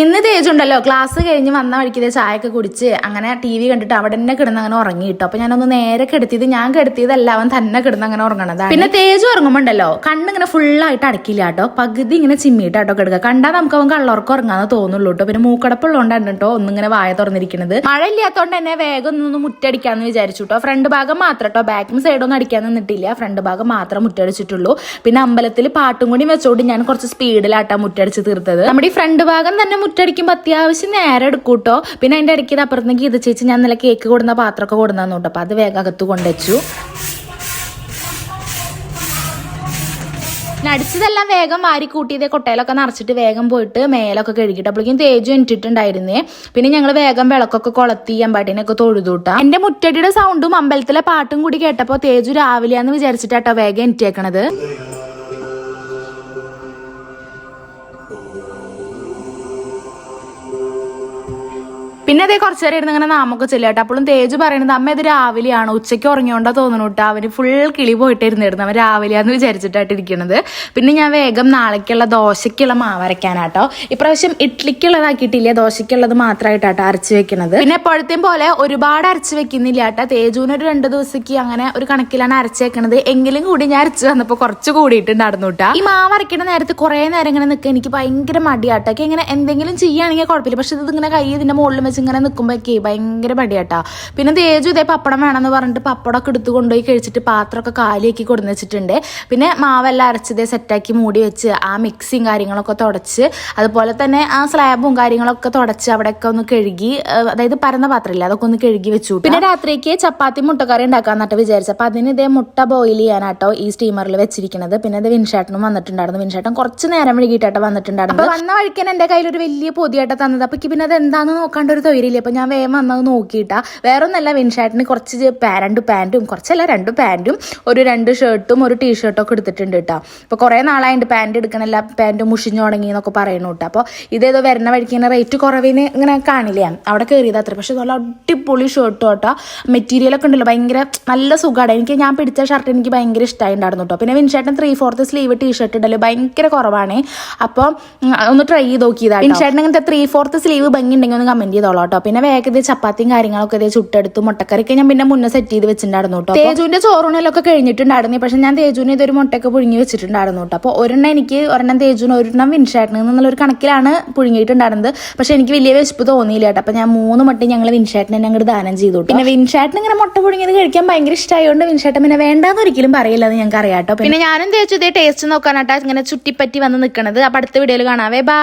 ഇന്ന് തേജുണ്ടല്ലോ ക്ലാസ് കഴിഞ്ഞ് വന്ന വഴിക്ക് ചായയൊക്കെ കുടിച്ച് അങ്ങനെ ടി വി കണ്ടിട്ട് അവിടെ തന്നെ കിടന്ന് അങ്ങനെ ഉറങ്ങി കിട്ടും. അപ്പൊ ഞാനൊന്ന് നേരെ കിടത്തിയത് ഞാൻ കിടത്തിയതല്ല അവൻ തന്നെ കിടന്ന് അങ്ങനെ ഉറങ്ങണതാണ്. പിന്നെ തേജു ഉറങ്ങുമ്പോണ്ടല്ലോ കണ്ണിങ്ങനെ ഫുള്ളായിട്ട് അടക്കില്ല കേട്ടോ. പകുതി ഇങ്ങനെ ചിമ്മിയിട്ട് കേട്ടോ കിടക്കുക. കണ്ടാൽ നമുക്ക് അവൻ കള്ളോർക്ക് ഉറങ്ങാന്ന് തോന്നുള്ളൂ കേട്ടോ. പിന്നെ മൂക്കടപ്പുള്ളതുകൊണ്ടാണ് കേട്ടോ ഒന്നിങ്ങനെ വായ തുറന്നിരിക്കുന്നത് മഴ ഇല്ലാത്തതുകൊണ്ട് തന്നെ വേഗം ഒന്ന് മുറ്റടിക്കാന്ന് വിചാരിച്ചു കേട്ടോ. ഫ്രണ്ട് ഭാഗം മാത്രം കേട്ടോ. ബാക്കും സൈഡൊന്നും അടിക്കാൻ നിന്നിട്ടില്ല. ഫ്രണ്ട് ഭാഗം മാത്രം മുറ്റടിച്ചിട്ടുള്ളൂ. പിന്നെ അമ്പലത്തിൽ പാട്ടും കൂടി വെച്ചോണ്ട് ഞാൻ കുറച്ച് സ്പീഡിലാട്ടാ മുറ്റടിച്ച് തീർത്തത്. നമ്മുടെ ഈ ഫ്രണ്ട് ഭാഗം തന്നെ മുറ്റടിക്കുമ്പോൾ അത്യാവശ്യം നേരെ എടുക്കൂട്ടോ. പിന്നെ അതിന്റെ ഇടയ്ക്ക് ഇത് അപ്പുറത്തേക്ക് ഇത് ചേച്ചി ഞാൻ നല്ല കേക്ക് കൊടുന്ന പാത്രമൊക്കെ കൊടുന്നു കേട്ടോ. അപ്പോൾ അത് വേഗം അകത്ത് കൊണ്ടുവച്ചു. നടിച്ചതെല്ലാം വേഗം വാരി കൂട്ടിയത് കൊട്ടയിലൊക്കെ നിറച്ചിട്ട് വേഗം പോയിട്ട് മേലൊക്കെ കഴുകിയിട്ട് അപ്പോഴേക്കും തേജു എനിട്ടിട്ടുണ്ടായിരുന്നേ പിന്നെ ഞങ്ങൾ വേഗം വിളക്കൊക്കെ കൊളത്തി അമ്പാട്ടിനൊക്കെ തൊഴുതൂട്ട എന്റെ മുറ്റടിയുടെ സൗണ്ടും അമ്പലത്തിലെ പാട്ടും കൂടി കേട്ടപ്പോ തേജു രാവിലെയാന്ന് വിചാരിച്ചിട്ടാട്ടോ വേഗം എനിറ്റേക്കണത് പിന്നെ അതേ കുറച്ചു നേരം ഇരുന്ന് ഇങ്ങനെ നാമൊക്കെ ചെല്ലുകട്ടെ അപ്പോഴും തേജ് പറയുന്നത് അമ്മ ഇത് രാവിലെയാണ്? ഉച്ചയ്ക്ക് ഉറങ്ങിയോണ്ടാ തോന്നുന്നു കേട്ടോ അവന് ഫുൾ കിളി പോയിട്ട് ഇരുന്നിരുന്നു അവൻ രാവിലെയാന്ന് വിചാരിച്ചിട്ടായിട്ട് ഇരിക്കണത്. പിന്നെ ഞാൻ വേഗം നാളേക്കുള്ള ദോശയ്ക്കുള്ള മാവരയ്ക്കാനാട്ടോ ഇപ്രാവശ്യം ഇഡ്ലിക്കുള്ളതാക്കിയിട്ടില്ല ദോശയ്ക്കുള്ളത് മാത്രമായിട്ടാട്ടോ അരച്ച് വെക്കണത്. പിന്നെ എപ്പോഴത്തെയും പോലെ ഒരുപാട് അരച്ച് വെക്കുന്നില്ല കേട്ടോ തേജുവിന് ഒരു രണ്ട് ദിവസത്തേക്ക് അങ്ങനെ ഒരു കണക്കിലാണ് അരച്ച് വെക്കണത്. എങ്കിലും കൂടി ഞാൻ അരച്ച് വന്നപ്പോൾ കുറച്ച് കൂടിയിട്ടുണ്ടായിരുന്നു കേട്ടോ ഈ മാവ് അരയ്ക്കണ നേരത്ത് കുറേ നേരം ഇങ്ങനെ നിൽക്കുക എനിക്ക് ഭയങ്കര മടിയാട്ടോ ഇങ്ങനെ എന്തെങ്കിലും ചെയ്യുകയാണെങ്കിൽ കുഴപ്പമില്ല. പക്ഷെ ഇത് ഇങ്ങനെ കൈ ഇതിന്റെ മുകളിൽ വെച്ച് ഇങ്ങനെ നിൽക്കുമ്പോഴേക്കേ ഭയങ്കര മടിയാട്ടാ. പിന്നെ തേജു ഇതേ പപ്പടം വേണമെന്ന് പറഞ്ഞിട്ട് പപ്പടമൊക്കെ എടുത്ത് കൊണ്ടുപോയി കഴിച്ചിട്ട് പാത്രമൊക്കെ കാലിയാക്കി കൊടുന്ന് വെച്ചിട്ടുണ്ട്. പിന്നെ മാവെല്ലാം അരച്ചതേ സെറ്റാക്കി മൂടി വെച്ച് ആ മിക്സിയും കാര്യങ്ങളൊക്കെ തുടച്ച് അതുപോലെ തന്നെ ആ സ്ലാബും കാര്യങ്ങളൊക്കെ തുടച്ച് അവിടെയൊക്കെ ഒന്ന് കഴുകി അതായത് പരന്ന പാത്രമില്ല അതൊക്കെ ഒന്ന് കഴുകി വെച്ചു പിന്നെ രാത്രിക്ക് ചപ്പാത്തി മുട്ടക്കറി ഉണ്ടാക്കാന്നിട്ട് വിചാരിച്ചു. അപ്പൊ അതിന് ഇതേ മുട്ട ബോയിൽ ചെയ്യാനാട്ടോ ഈ സ്റ്റീമറിൽ വെച്ചിരിക്കുന്നത് പിന്നെ ഇത് വിൻഷേട്ടനും വന്നിട്ടുണ്ടായിരുന്നു. വിൻഷേട്ടൻ കുറച്ച് നേരം വൈകിട്ടാട്ടോ വന്നിട്ടുണ്ടായിരുന്നു അപ്പൊ വന്ന വഴിക്കാൻ എന്റെ കയ്യിൽ ഒരു വലിയ പൊതിയായിട്ട് തന്നത്. അപ്പൊ പിന്നെ അത് എന്താണെന്ന് നോക്കാണ്ട് ഒരു തൊഴിലില്ല അപ്പോൾ ഞാൻ വേഗം വന്നത് നോക്കിയിട്ടാ. വേറെ ഒന്നല്ല വിൻഷാട്ടിന് കുറച്ച് രണ്ട് പാന്റും കുറച്ചല്ല രണ്ട് പാന്റും ഒരു രണ്ട് ഷർട്ടും ഒരു ടീഷർട്ടും ഒക്കെ എടുത്തിട്ടുണ്ട് കേട്ടോ. അപ്പോൾ കുറേ നാളായിട്ട് പാന്റ് എടുക്കണല്ല പാന്റ് മുഷിഞ്ഞു തുടങ്ങി എന്നൊക്കെ പറയുന്നു കേട്ടോ. അപ്പോൾ ഇതേതോ വരുന്ന വഴിക്ക് ഇങ്ങനെ റേറ്റ് കുറവിന് ഇങ്ങനെ കാണില്ലേ? അവിടെ കയറിയത് അത്ര. പക്ഷേ നല്ല അടിപൊളി ഷർട്ട് കേട്ടോ. മെറ്റീരിയലൊക്കെ ഉണ്ടല്ലോ ഭയങ്കര നല്ല സുഖമാണ് എനിക്ക് ഞാൻ പിടിച്ച ഷർട്ട് എനിക്ക് ഭയങ്കര ഇഷ്ടമായിട്ടുണ്ടായിരുന്നു കേട്ടോ. പിന്നെ വിൻഷേട്ടൻ three fourth sleeve t shirt ഉണ്ടല്ലോ ഭയങ്കര കുറവാണ്. അപ്പോൾ ഒന്ന് ട്രൈ ചെയ്ത് നോക്കിയതാണ് വിൻഷേട്ടൻ അങ്ങനത്തെ ത്രീ ഫോർത്ത് സ്ലീവ് ഭംഗി ഉണ്ടെങ്കിൽ ഒന്ന് കമന്റ് ചെയ്തോളൂ. കേട്ടോ പിന്നെ വേഗം ചപ്പാത്തിയും കാര്യങ്ങളൊക്കെ ഇതേ ചുട്ടെടുത്ത് മുട്ടക്കറിക്ക് ഞാൻ പിന്നെ മുന്നേ സെറ്റ് ചെയ്ത് വെച്ചിട്ടുണ്ടായിരുന്നു കേട്ടോ. തേജുവിന്റെ ചോറൂണിലൊക്കെ കഴിഞ്ഞിട്ടുണ്ടായിരുന്നു. പക്ഷെ ഞാൻ തേജുവിന് ഇതൊരു മുട്ടയൊക്കെ പുഴുങ്ങി വെച്ചിട്ടുണ്ടായിരുന്നു കേട്ടോ. അപ്പോൾ ഒരെണ്ണം എനിക്ക് ഒരെണ്ണം തേജുവിന് ഒരെണ്ണം വിൻഷേട്ടന് എന്നുള്ള ഒരു കണക്കിലാണ് പുഴുങ്ങിയിട്ടുണ്ടായിരുന്നത്. പക്ഷെ എനിക്ക് വലിയ വിശപ്പ് തോന്നിയില്ല കേട്ടോ. അപ്പോൾ ഞാൻ മൂന്ന് മുട്ട ഞങ്ങൾ വിൻഷേട്ടനെ അങ്ങോട്ട് ദാനം ചെയ്തു പിന്നെ വിൻഷേട്ടൻ ഇങ്ങനെ മുട്ട പുഴുങ്ങിയത് കഴിക്കാൻ ഭയങ്കര ഇഷ്ടമായതുകൊണ്ട് വിൻഷേട്ടൻ പിന്നെ വേണ്ടാന്ന് ഒരിക്കലും പറയില്ല എന്ന് ഞങ്ങൾക്ക് അറിയാം കേട്ടോ. പിന്നെ ഞാനും തേച്ചു ഇതേ ടേസ്റ്റ് നോക്കാനാട്ടാ ഇങ്ങനെ ചുറ്റിപ്പറ്റി വന്ന് നിൽക്കണത് അപ്പോൾ അടുത്ത വീഡിയോയിൽ കാണാവേ ബൈ.